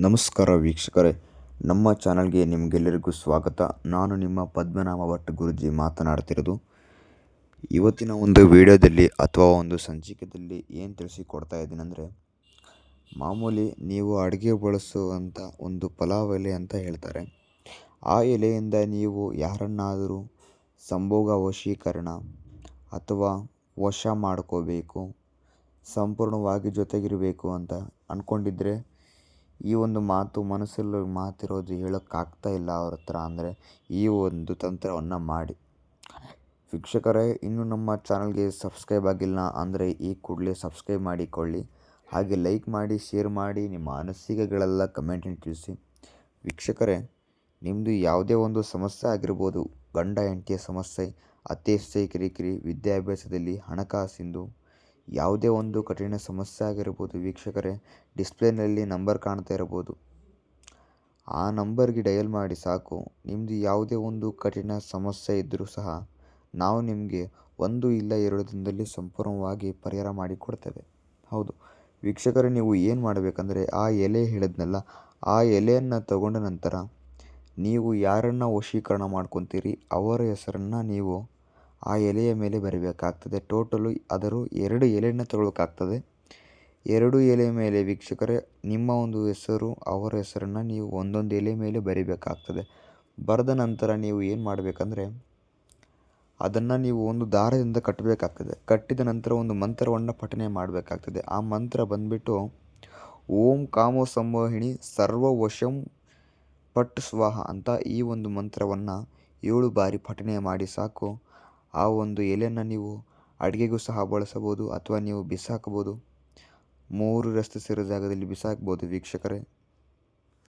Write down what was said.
ನಮಸ್ಕಾರ ವೀಕ್ಷಕರೇ, ನಮ್ಮ ಚಾನಲ್ಗೆ ನಿಮಗೆಲ್ಲರಿಗೂ ಸ್ವಾಗತ. ನಾನು ನಿಮ್ಮ ಪದ್ಮನಾಭ ಭಟ್ ಗುರುಜಿ ಮಾತನಾಡ್ತಿರೋದು. ಇವತ್ತಿನ ಒಂದು ವಿಡಿಯೋದಲ್ಲಿ ಅಥವಾ ಒಂದು ಸಂಚಿಕೆಯಲ್ಲಿ ಏನು ತಿಳಿಸಿಕೊಡ್ತಾ ಇದ್ದೀನಿ ಅಂದರೆ, ಮಾಮೂಲಿ ನೀವು ಅಡುಗೆ ಬಳಸುವಂಥ ಒಂದು ಪಲಾವ್ ಎಲೆ ಅಂತ ಹೇಳ್ತಾರೆ. ಆ ಎಲೆಯಿಂದ ನೀವು ಯಾರನ್ನಾದರೂ ಸಂಭೋಗ ವಶೀಕರಣ ಅಥವಾ ವಶ ಮಾಡ್ಕೋಬೇಕು, ಸಂಪೂರ್ಣವಾಗಿ ಜೊತೆಗಿರಬೇಕು ಅಂತ ಅಂದ್ಕೊಂಡಿದ್ರೆ ಈ ಒಂದು ಮಾತು ಮನಸ್ಸಲ್ಲಿ ಮಾತಿರೋದು ಹೇಳೋಕ್ಕಾಗ್ತಾ ಇಲ್ಲ ಅವ್ರ ಹತ್ರ ಅಂದರೆ ಈ ಒಂದು ತಂತ್ರವನ್ನು ಮಾಡಿ. ವೀಕ್ಷಕರೇ, ಇನ್ನೂ ನಮ್ಮ ಚಾನಲ್ಗೆ ಸಬ್ಸ್ಕ್ರೈಬ್ ಆಗಿಲ್ಲ ಅಂದರೆ ಈ ಕೂಡಲೇ ಸಬ್ಸ್ಕ್ರೈಬ್ ಮಾಡಿಕೊಳ್ಳಿ. ಹಾಗೆ ಲೈಕ್ ಮಾಡಿ, ಶೇರ್ ಮಾಡಿ, ನಿಮ್ಮ ಅನಿಸಿಕೆಗಳೆಲ್ಲ ಕಮೆಂಟನ್ನು ತಿಳಿಸಿ. ವೀಕ್ಷಕರೇ ನಿಮ್ಮದು ಯಾವುದೇ ಒಂದು ಸಮಸ್ಯೆ ಆಗಿರ್ಬೋದು, ಗಂಡ, ಹೆಂಡತಿಯ ಸಮಸ್ಯೆ ಅತ್ತೆ ಸೈ ಕಿರಿಕಿರಿ, ವಿದ್ಯಾಭ್ಯಾಸದಲ್ಲಿ ಹಣಕಾಸಿಂದು ಯಾವುದೇ ಒಂದು ಕಠಿಣ ಸಮಸ್ಯೆ ಆಗಿರ್ಬೋದು, ವೀಕ್ಷಕರೇ, ಡಿಸ್ಪ್ಲೇನಲ್ಲಿ ನಂಬರ್ ಕಾಣ್ತಾ ಇರ್ಬೋದು ಆ ನಂಬರ್ಗೆ ಡಯಲ್ ಮಾಡಿ ಸಾಕು. ನಿಮ್ಮದು ಯಾವುದೇ ಒಂದು ಕಠಿಣ ಸಮಸ್ಯೆ ಇದ್ದರೂ ಸಹ ನಾವು ನಿಮಗೆ ಒಂದು ಇಲ್ಲ ಎರಡು ದಿನದಲ್ಲಿ ಸಂಪೂರ್ಣವಾಗಿ ಪರಿಹಾರ ಮಾಡಿಕೊಡ್ತೇವೆ. ಹೌದು. ವೀಕ್ಷಕರೇ, ನೀವು ಏನು ಮಾಡಬೇಕಂದ್ರೆ, ಆ ಎಲೆ ಹೇಳಿದ್ನಲ್ಲ, ಆ ಎಲೆಯನ್ನು ತಗೊಂಡ ನಂತರ ನೀವು ಯಾರನ್ನು ವಶೀಕರಣ ಮಾಡ್ಕೊತೀರಿ, ಅವರ ಹೆಸರನ್ನು ನೀವು ಆ ಎಲೆಯ ಮೇಲೆ ಬರಿಬೇಕಾಗ್ತದೆ. ಟೋಟಲು ಅದರ ಎರಡು ಎಲೆಯನ್ನು ತಗೊಳ್ಬೇಕಾಗ್ತದೆ. ಎರಡು ಎಲೆ ಮೇಲೆ ವೀಕ್ಷಕರೇ, ನಿಮ್ಮ ಒಂದು ಹೆಸರು, ಅವರ ಹೆಸರನ್ನು ನೀವು ಒಂದೊಂದು ಎಲೆ ಮೇಲೆ ಬರಿಬೇಕಾಗ್ತದೆ. ಬರೆದ ನಂತರ ನೀವು ಏನು ಮಾಡಬೇಕಂದ್ರೆ, ಅದನ್ನು ನೀವು ಒಂದು ದಾರದಿಂದ ಕಟ್ಟಬೇಕಾಗ್ತದೆ. ಕಟ್ಟಿದ ನಂತರ ಒಂದು ಮಂತ್ರವನ್ನು ಪಠನೆ ಮಾಡಬೇಕಾಗ್ತದೆ. ಆ ಮಂತ್ರ ಬಂದ್ಬಿಟ್ಟು, ಓಂ ಕಾಮೋ ಸಂಮೋಹಿಣಿ ಸರ್ವ ವಶಂ ಪಟ್ ಸ್ವಾಹ ಅಂತ ಈ ಒಂದು ಮಂತ್ರವನ್ನು ಏಳು ಬಾರಿ ಪಠನೆ ಮಾಡಿ ಸಾಕು. ಆ ಒಂದು ಎಲೆಯನ್ನು ನೀವು ಅಡುಗೆಗೂ ಸಹ ಬಳಸಬಹುದು ಅಥವಾ ನೀವು ಬಿಸಾಕಬಹುದು. ಮೂರು ರಸ್ತೆ ಸೇರೋ ಜಾಗದಲ್ಲಿ ಬಿಸಾಕ್ಬೋದು ವೀಕ್ಷಕರೇ.